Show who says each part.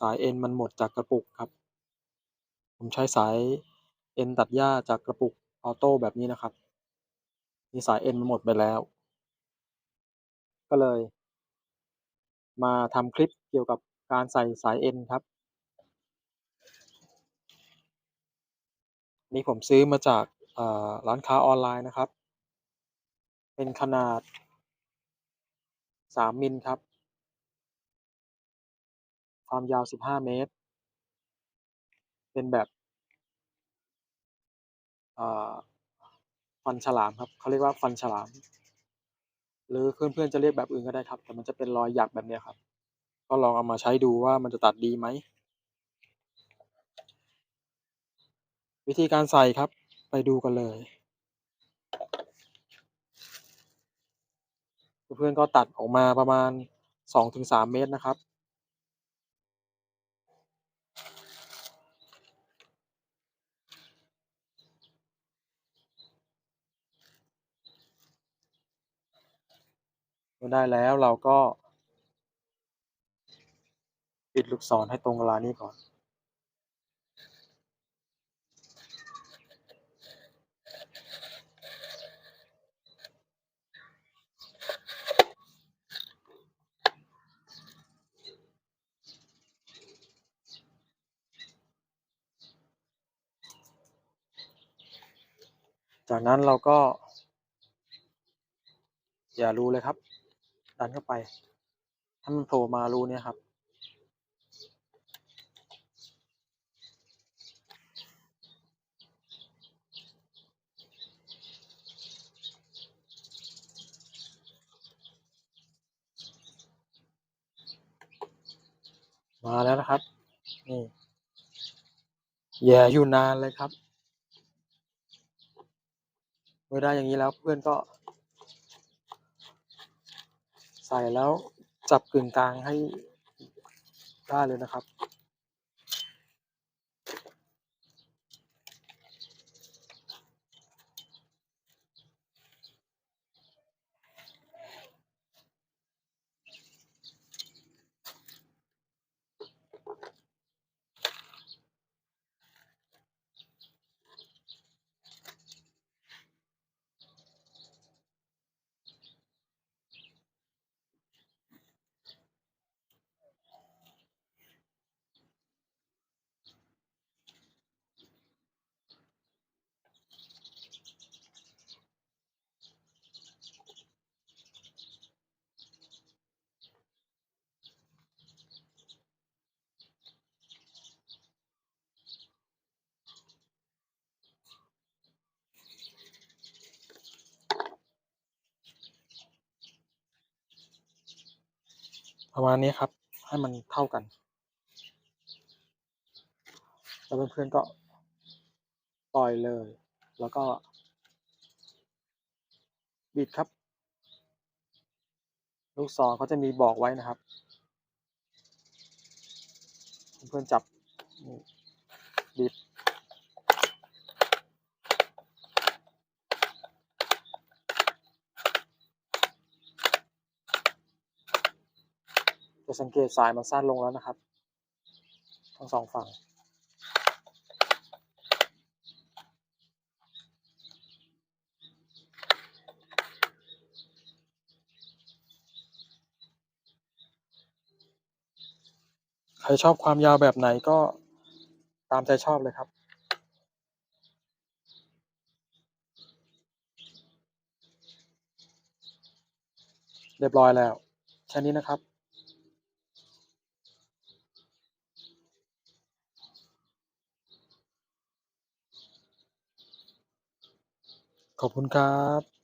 Speaker 1: สายเอ็นมันหมดจากกระปุกครับ ผมใช้สายเอ็นตัดหญ้าจากกระปุกออโต้แบบนี้นะครับนี่สายเอ็นมันหมดไปแล้ว ก็เลย มาทำคลิปเกี่ยวกับการใส่สายเอ็นครับ นี่ผมซื้อมาจากร้านค้าออนไลน์นะครับ เป็นขนาด 3 มิลครับ ความยาว15เมตร เป็นแบบฟันฉลามครับเขาเรียกว่าฟันฉลาม หรือเพื่อนๆจะเรียกแบบอื่นก็ได้ครับ แต่มันจะเป็นรอยหยักแบบนี้ครับ ก็ลองเอามาใช้ดูว่ามันจะตัดดีไหม วิธีการใส่ครับไปดูกันเลย เพื่อนๆก็ตัดออกมาประมาณ 2-3 เมตรนะครับ มื่อได้แล้วเราก็ ปิดลูกศรให้ตรงเวลานี้ก่อน จากนั้นเราก็ อย่ารู้เลยครับ ดันเข้าไปให้มันโผล่มารูเนี้ยครับ มาแล้วนะครับ นี่แย่อยู่นานเลยครับ เมื่อได้อย่างงี้แล้วเพื่อนก็ ใส่แล้วจับกึ่งกลางให้ได้เลยนะครับ ประมาณนี้ครับ ให้มันเท่ากัน แล้วเพื่อนๆก็ปล่อยเลย แล้วก็ บิดครับ ลูกศรเขาจะมีบอกไว้นะครับ เพื่อนๆจับบิด จะสังเกตสายมันสั้นลงแล้วนะครับ ทั้ง2ฝั่ง ใครชอบความยาวแบบไหนก็ตามใจชอบเลยครับเรียบร้อยแล้ว แค่นี้นะครับ ขอบคุณครับ